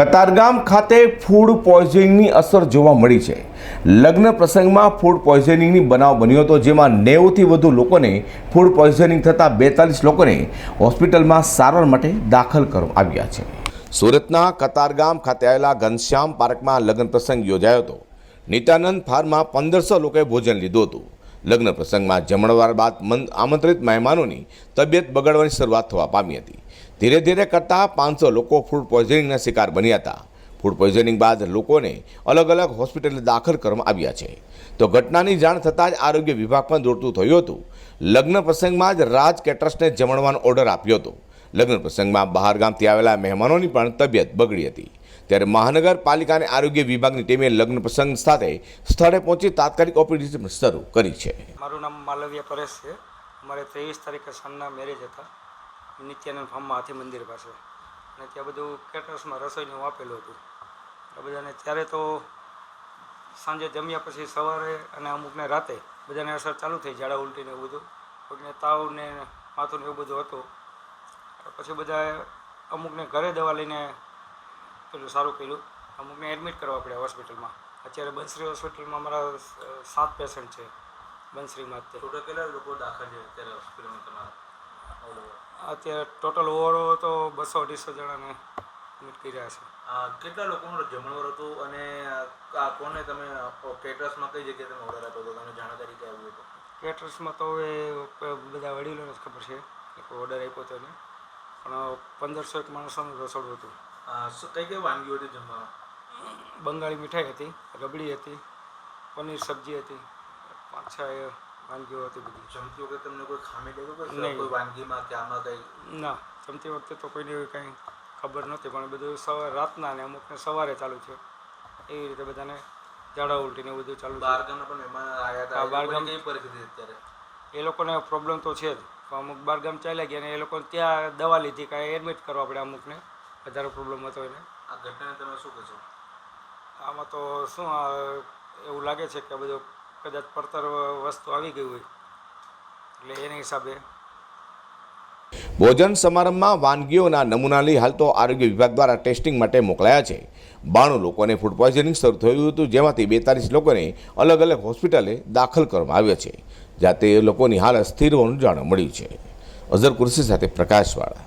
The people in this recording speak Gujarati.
કતારગામ ખાતે ફૂડ પોઈઝનિંગની અસર જોવા મળી છે. લગ્ન પ્રસંગમાં ફૂડ પોઈઝનિંગની બનાવ બન્યો હતો, જેમાં નેવુંથી વધુ લોકોને ફૂડ પોઈઝનિંગ થતાં બેતાલીસ લોકોને હોસ્પિટલમાં સારવાર માટે દાખલ કરવામાં આવ્યા છે. સુરતના કતારગામ ખાતે આવેલા ઘનશ્યામ પાર્કમાં લગ્ન પ્રસંગ યોજાયો હતો. નિત્યાનંદ ફાર્મમાં પંદરસો લોકોએ ભોજન લીધું હતું. લગ્ન પ્રસંગમાં જમણવાર બાદ આમંત્રિત મહેમાનોની તબિયત બગડવાની શરૂઆત થવા પામી હતી. ધીરે ધીરે કરતાં પાંચસો લોકો ફૂડ પોઈઝનિંગના શિકાર બન્યા હતા. ફૂડ પોઈઝનિંગ બાદ લોકોને અલગ અલગ હોસ્પિટલે દાખલ કરવામાં આવ્યા છે. તો ઘટનાની જાણ થતાં જ આરોગ્ય વિભાગ પણ દોડતું થયું હતું. લગ્ન પ્રસંગમાં જ રાજ કેટર્સને જમણવાનો ઓર્ડર આપ્યો હતો. લગ્ન પ્રસંગમાં બહારગામથી આવેલા મહેમાનોની પણ તબિયત બગડી હતી. ત્યારે મહાનગરપાલિકા અને આરોગ્ય વિભાગની ટીમે લગ્ન પ્રસંગ સાથે સ્થળે પહોંચી તાત્કાલિક ઓપીડી શરૂ કરી છે. મારું નામ માલવ્ય પરેશ છે. અમારે ત્રેવીસ તારીખે સનના મેરેજ હતા. નિત્યાનંદ ફાર્મમાં હાથી મંદિર પાસે. અને ત્યાં બધું કેટર્સમાં રસોઈનું આપેલું હતું. આ બધાને ત્યારે તો સાંજે જમ્યા પછી સવારે અને અમુકને રાતે બધાને અસર ચાલુ થઈ, ઝાડા ઉલટીને એવું બધું. કોઈકને તાવ ને માથું ને એવું બધું હતું. પછી બધા અમુકને ઘરે દવા લઈને પેલું સારું કર્યું. અમુકને એડમિટ કરવા પડ્યા હોસ્પિટલમાં. અત્યારે બંસરી હોસ્પિટલમાં અમારા સાત પેશન્ટ છે બંસરીમાં ટોટલ કેટલા લોકો દાખલ છે અત્યારે હોસ્પિટલમાં તમારા? અત્યારે ટોટલ ઓવરઓલ તો બસો અઢીસો જણાને એડમિટ કર્યા છે. આ કેટલા લોકોનું જમણવાર હતું અને આ કોને તમે કેટરસમાં કઈ જગ્યાએ તમે ઓર્ડર આપ્યો હતો? તમને જાણકારી કે આવ્યું હતું? કેટર્સમાં તો હવે બધા વડીલોને જ ખબર છે ઓર્ડર આપ્યો હતો એને પણ પંદરસો એક માણસોનું રસોડું હતું. કઈ કઈ વાનગીઓ હતી જમવામાં? બંગાળી મીઠાઈ હતી રબડી હતી પનીર સબ્જી હતી પાંચ છ વાનગીઓ હતી બધી. જમતી વખતે તમને કોઈ ખામી લાગ્યું કોઈ વાનગીમાં કે આમાં કંઈ? ના જમતી વખતે તો કોઈને કંઈ ખબર નહોતી પણ બધું સવાર રાતના ને અમુકને સવારે ચાલુ છે એવી રીતે બધાને ઝાડા ઉલટી ને બધું ચાલુ બહાર ગામના પણ મહેમાન આવ્યા હતા. હા, એ બહારગામ- પરિસ્થિતિ અત્યારે? એ લોકોને પ્રોબ્લેમ તો છે જ. અમુક બારગામ ચાલ્યા ગયા ને એ લોકો ત્યાં દવા લીધી કાંઈ એડમિટ કરવા પડે અમુકને. વધારે પ્રોબ્લેમ હતો એને. આ ઘટનાને તમે શું કહેશો આમાં તો શું એવું લાગે છે કે બધું કદાચ પડતર વસ્તુ આવી ગઈ હોય. એટલે એના હિસાબે. ભોજન સમારંભમાં વાનગીઓના નમૂના લઈ હાલ તો આરોગ્ય વિભાગ દ્વારા ટેસ્ટિંગ માટે મોકલાયા છે. બાણું લોકોને ફૂડ પોઈઝનિંગ શરૂ થયું હતું જેમાંથી બેતાલીસ લોકોને અલગ અલગ હોસ્પિટલે દાખલ કરવામાં આવ્યા છે. જ્યાં તે લોકોની હાલત સ્થિર હોવાનું જાણવા મળ્યું છે. અઝર કુર્સી સાથે પ્રકાશવાળા.